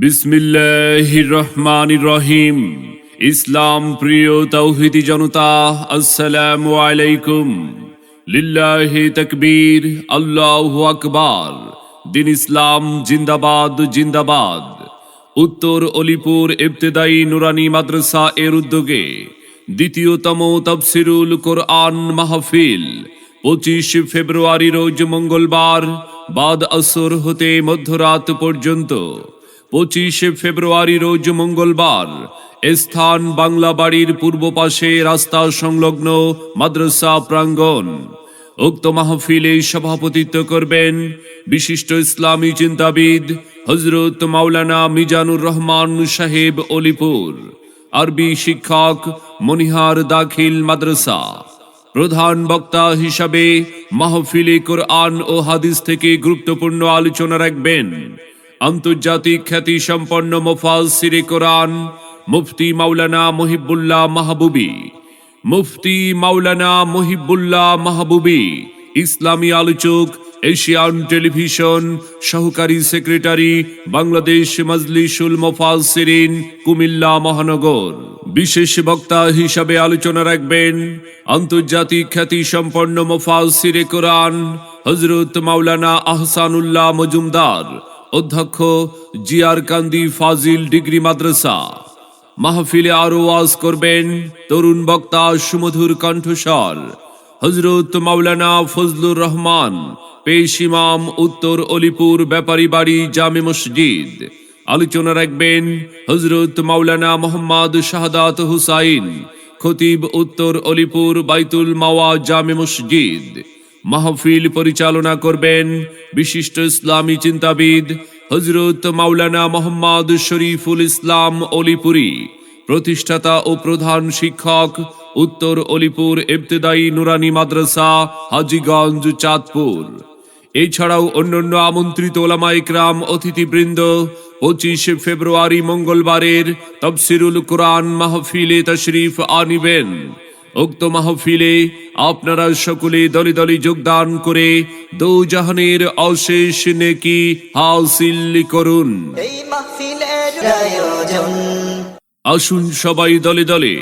বিসমিল্লাহির রহমানির রহিম ইসলাম প্রিয় তৌহিদি জনতা, আসসালামু আলাইকুম। লিল্লাহি তাকবীর, আল্লাহু আকবার। দিন ইসলাম জিন্দাবাদ জিন্দাবাদ। উত্তর অলিপুর ইবতেদায়ী নুরানি মাদ্রাসা এর উদ্যোগে দ্বিতীয়তম তফসিরুল কোরআন মাহফিল, পঁচিশ ফেব্রুয়ারি রোজ মঙ্গলবার বাদ আসর হতে মধ্যরাত পর্যন্ত পঁচিশে ফেব্রুয়ারি রোজ মঙ্গলবার স্থান বাংলা বাড়ির পূর্ব পাশে রাস্তা সংলগ্ন মাদ্রাসা প্রাঙ্গণ। উক্ত মাহফিলে সভাপতিত্ব করবেন বিশিষ্ট ইসলামী চিন্তাবিদ হজরত মাওলানা মিজানুর রহমান সাহেব অলিপুর, আরবি শিক্ষক মনিহার দাখিল মাদ্রাসা। প্রধান বক্তা হিসাবে মাহফিলে কোরআন ও হাদিস থেকে গুরুত্বপূর্ণ আলোচনা রাখবেন। আন্তর্জাতিক খ্যাতি সম্পন্ন মোফাজ সিরে কোরআন, মুফতি মাওলানা মহিবুল্লাহ মাহবুবি। মুফতি মাওলানা মহিবুল্লাহ মাহবুবি, ইসলামী আলোচক এশিয়ান টেলিভিশন সহকারী সেক্রেটারি বাংলাদেশ মজলিসুল মোফাসিরিন কুমিল্লা মহানগর। বিশেষ বক্তা হিসাবে আলোচনা রাখবেন আন্তর্জাতিক খ্যাতি সম্পন্ন মোফাসিরে কোরআন হজরত মাওলানা আহসানুল্লাহ মজুমদার, অধ্যক্ষ জিয়ার কান্দি ফাজিল ডিগ্রি মাদ্রাসা। মাহফিলে আরও ওয়াজ করবেন তরুণ বক্তা সুমধুর কণ্ঠস্বর হজরত মাওলানা ফজলুর রহমান, পেশ ইমাম উত্তর অলিপুর ব্যাপারী বাড়ি জামে মসজিদ। আলোচনা রাখবেন হজরত মাওলানা মোহাম্মদ শাহাদাত হুসাইন, খতিব উত্তর অলিপুর বাইতুল মাওয়া জামে মসজিদ। মাহফিল পরিচালনা করবেন বিশিষ্ট ইসলামী চিন্তাবিদ হজরত মাওলানা মোহাম্মদ শরীফুল ইসলাম অলিপুরি, প্রতিষ্ঠাতা ও প্রধান শিক্ষক উত্তর অলিপুর ইবতেদায়ী নুরানি মাদ্রাসা হাজিগঞ্জ চাঁদপুর। এছাড়াও অন্যান্য আমন্ত্রিত ওলামা ইকরাম অতিথিবৃন্দ পঁচিশে ফেব্রুয়ারি মঙ্গলবারের তফসিরুল কোরআন মাহফিলে তশরিফ আনিবেন। উক্ত মাহফিলে আপনারা সকলে দলে দলে যোগদান করে দৌজাহানের অশেষ নেকি হাসিল করুন। আসুন সবাই দলে দলে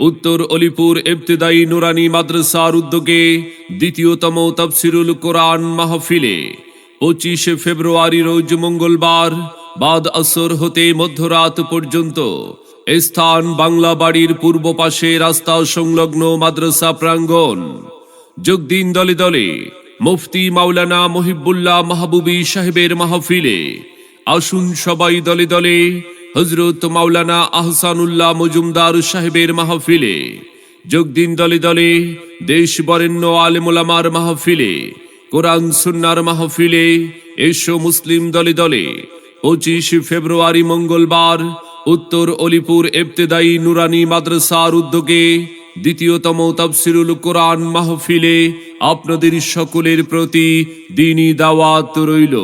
উত্তর অলিপুর ইবতেদায়ী নুরানি মাদ্রাসার উদ্যোগে দ্বিতীয়তম তফসিরুল কোরআন মাহফিলে পঁচিশে ফেব্রুয়ারি রোজ মঙ্গলবার বাদ আসর হতে মধ্যরাত পর্যন্ত স্থান বাংলা বাড়ির পূর্ব পাশে রাস্তা সংলগ্ন মাদ্রাসা প্রাঙ্গণ। যোগ দিন দলে দলে মুফতি মাওলানা মহিবুল্লাহ মাহবুবি সাহেবের মাহফিলে আসুন সবাই দলে দলে হজরত মাওলানা আহসানুল্লাহ মজুমদার সাহেবের মাহফিলে, যোগ দিন দলে দলে দেশ বরেণ্য আলেমুলামার মাহফিলে, কোরআন সুন্নার মাহফিলে এসো মুসলিম দলে দলে। পঁচিশ ফেব্রুয়ারি মঙ্গলবার উত্তর অলিপুর ইবতেদায়ী নুরানি মাদ্রাসার উদ্যোগে দ্বিতীয়তম তফসিরুল কোরআন মাহফিলে আপনাদের সকলের প্রতি দিনই দাওয়াত রইল।